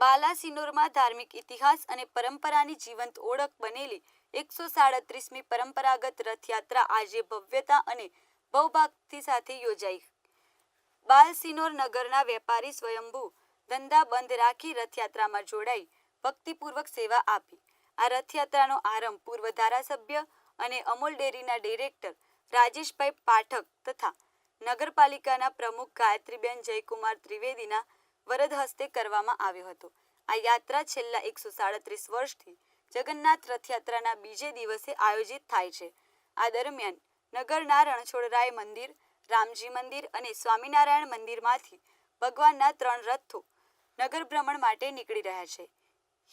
બાલાસિનોરમાં ધાર્મિક ઇતિહાસ અને પરંપરાની જીવંત ઓળખ બનેલી એકસો સાડત્રીસમી પરંપરાગત રથયાત્રા આજે ભવ્યતા અને ભવભાગથી સાથે યોજાઈ. બાલસિનોર નગરના વેપારી સ્વયંભૂ ધંધા બંધ રાખી રથયાત્રામાં જોડાઈ ભક્તિપૂર્વક સેવા આપી. આ રથયાત્રાનો આરંભ પૂર્વ ધારાસભ્ય અને અમૂલ ડેરીના ડિરેક્ટર રાજેશભાઈ પાઠક તથા નગરપાલિકાના પ્રમુખ ગાયત્રીબેન જયકુમાર ત્રિવેદીના વરદ હસ્તે કરવામાં આવ્યો હતો. આ યાત્રા છેલ્લા એકસો સાડત્રીસ વર્ષથી જગન્નાથ રથયાત્રાના બીજે દિવસે આયોજિત થાય છે. આ દરમિયાન નગરના રણછોડરાય મંદિર, રામજી મંદિર અને સ્વામિનારાયણ મંદિરમાંથી ભગવાનના ત્રણ રથો નગર ભ્રમણ માટે નીકળી રહ્યા છે.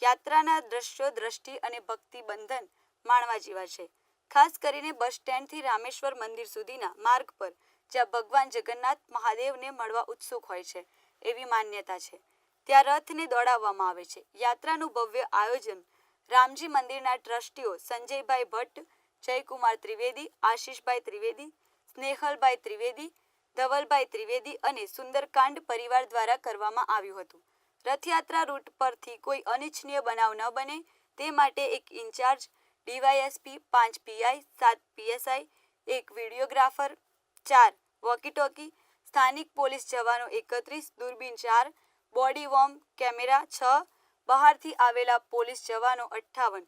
યાત્રાના દ્રશ્યો, દ્રષ્ટિ અને ભક્તિ બંધન માણવા જેવા છે. ખાસ કરીને બસ સ્ટેન્ડથી રામેશ્વર મંદિર સુધીના માર્ગ પર જ્યાં ભગવાન જગન્નાથ મહાદેવને મળવા ઉત્સુક હોય છે. એવી માન્યતા છે. ત્યાં રથને દોડાવવામાં આવે છે. યાત્રાનું ભવ્ય આયોજન રામજી મંદિરના ટ્રસ્ટીઓ સંજયભાઈ ભટ્ટ, જયકુમાર ત્રિવેદી, આશીષભાઈ ત્રિવેદી, સ્નેહલભાઈ ત્રિવેદી, ધવલભાઈ ત્રિવેદી અને સુંદરકાંડ પરિવાર દ્વારા કરવામાં આવ્યું હતું. રથયાત્રા રૂટ પરથી કોઈ અનિચ્છનીય બનાવ ન બને. તે માટે એક ઇન્ચાર્જ, ડીવાયએસપી, પાંચ પીઆઈ, સાત પીએસઆઈ, એક વિડીયોગ્રાફર, ચાર વોકી ટોકી સ્થાનિક પોલીસ જવાનો એકત્રીસ, દૂરબીન ચાર, બોડી વોર્મ, કેમેરા છ, બહારથી આવેલા પોલીસ જવાનો અઠ્ઠાવન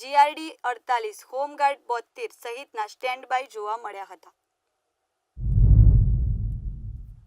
જીઆરડી અડતાલીસ, હોમગાર્ડ બોતેર સહિતના સ્ટેન્ડ બાય જોવા મળ્યા હતા.